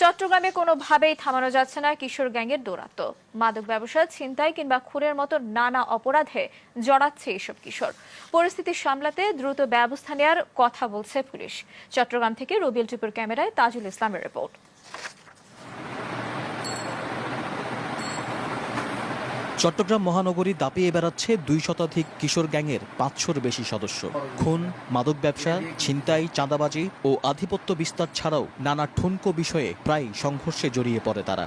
চট্টগ্রামে কোনোভাবেই থামানো যাচ্ছে না কিশোর গ্যাংয়ের দৌরাত্ম। মাদক ব্যবসা, ছিনতাই কিংবা খুনের মতো নানা অপরাধে জড়াচ্ছে এসব কিশোর। পরিস্থিতি সামলাতে দ্রুত ব্যবস্থা নেওয়ার কথা বলছে পুলিশ। চট্টগ্রাম থেকে রবিল টিপুর ক্যামেরায় তাজুল ইসলামের রিপোর্ট। চট্টগ্রাম মহানগরী দাপিয়ে বেড়াচ্ছে দুই শতাধিক কিশোর গ্যাংয়ের পাঁচশোর বেশি সদস্য। খুন, মাদক ব্যবসা, ছিনতাই, চাঁদাবাজি ও আধিপত্য বিস্তার ছাড়াও নানা ঠুনকো বিষয়ে প্রায় সংঘর্ষে জড়িয়ে পড়ে তারা।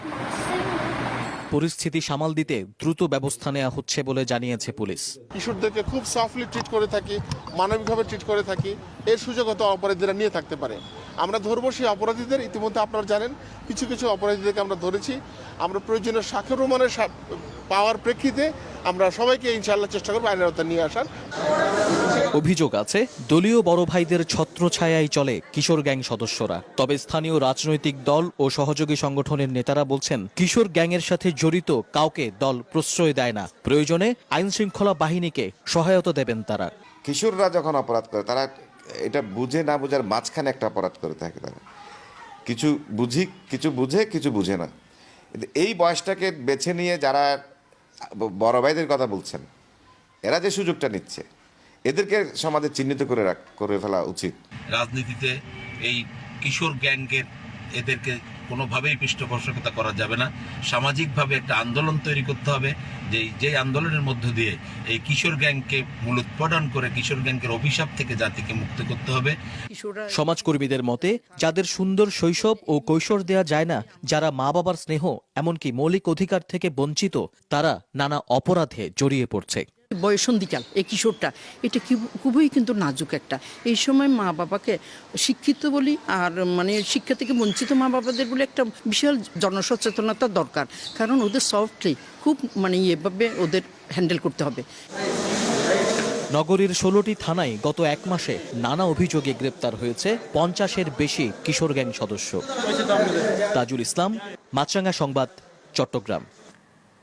পরিস্থিতি সামাল দিতে দ্রুত ব্যবস্থা নেওয়া হচ্ছে বলে জানিয়েছে পুলিশ। কিশোরদেরকে খুব সফটলি ট্রিট করে থাকি, মানবিকভাবে ট্রিট করে থাকি, এর সুযোগ হয়তো অপরাধীরা নিয়ে থাকতে পারে। আমরা ধরবো সেই অপরাধীদের। ইতিমধ্যে আপনারা জানেন কিছু কিছু অপরাধীদেরকে আমরা ধরেছি। আমরা প্রয়োজনীয় সাক্ষ্য প্রমাণের পাওয়ার প্রেক্ষিতে আমরা সবাইকে ইনশাআল্লাহ চেষ্টা করব আইনের আওতায় নিয়ে আসার। অভিযোগ আছে দলীয় বড় ভাইদের ছত্রছায়ায় চলে কিশোর গ্যাং সদস্যরা। তবে স্থানীয় রাজনৈতিক দল ও সহযোগী সংগঠনের নেতারা বলছেন কিশোর গ্যাংয়ের সাথে জড়িত কাউকে দল প্রশ্রয় দেয় না। প্রয়োজনে আইন শৃঙ্খলা বাহিনীকে সহায়তা দেবেন তারা। কিশোররা যখন অপরাধ করে তারা এটা বুঝে না বোঝার মাঝখানে একটা অপরাধ করে থাকে তারা। কিছু বুঝি, কিছু বুঝে কিছু বুঝে না। এই বয়সটাকে বেছে নিয়ে যারা বড় ভাইদের কথা বলছেন, এরা যে সুযোগটা নিচ্ছে, এদেরকে সমাজে চিহ্নিত করে রাখ, করে ফেলা উচিত। রাজনীতিতে এই কিশোর গ্যাংকের এদেরকে কোনোভাবেই পৃষ্ঠপোষকতা করা যাবে না। সামাজিকভাবে একটা আন্দোলন তৈরি করতে হবে যে যে আন্দোলনের মধ্য দিয়ে এই কিশোর গ্যাংকে মূলোৎপাদন করে কিশোর গ্যাংকের অভিশাপ থেকে জাতিকে মুক্ত করতে হবে। সমাজকর্মীদের মতে যাদের সুন্দর শৈশব ও কৈশোর দেয়া যায় না যারা মা বাবার স্নেহ এমনকি মৌলিক অধিকার থেকে বঞ্চিত তারা নানা অপরাধে জড়িয়ে পড়ছে। বয়সন্ধিকাল এই কিশোরটা। এটা খুবই কিন্তু নাজুক একটা। এই সময় মা বাবাকে শিক্ষিত বলি আর মানে শিক্ষা থেকে বঞ্চিত মা বাবাদের বলে একটা বিশাল জনসচেতনতা দরকার। কারণ ওদের সফটলি খুব মানে এভাবে ওদের হ্যান্ডেল করতে হবে। নগরীর ষোলোটি থানায় গত এক মাসে নানা অভিযোগে গ্রেপ্তার হয়েছে পঞ্চাশের বেশি কিশোর গ্যাং সদস্য। তাজুল ইসলাম মাছরাঙ্গা সংবাদ, চট্টগ্রাম।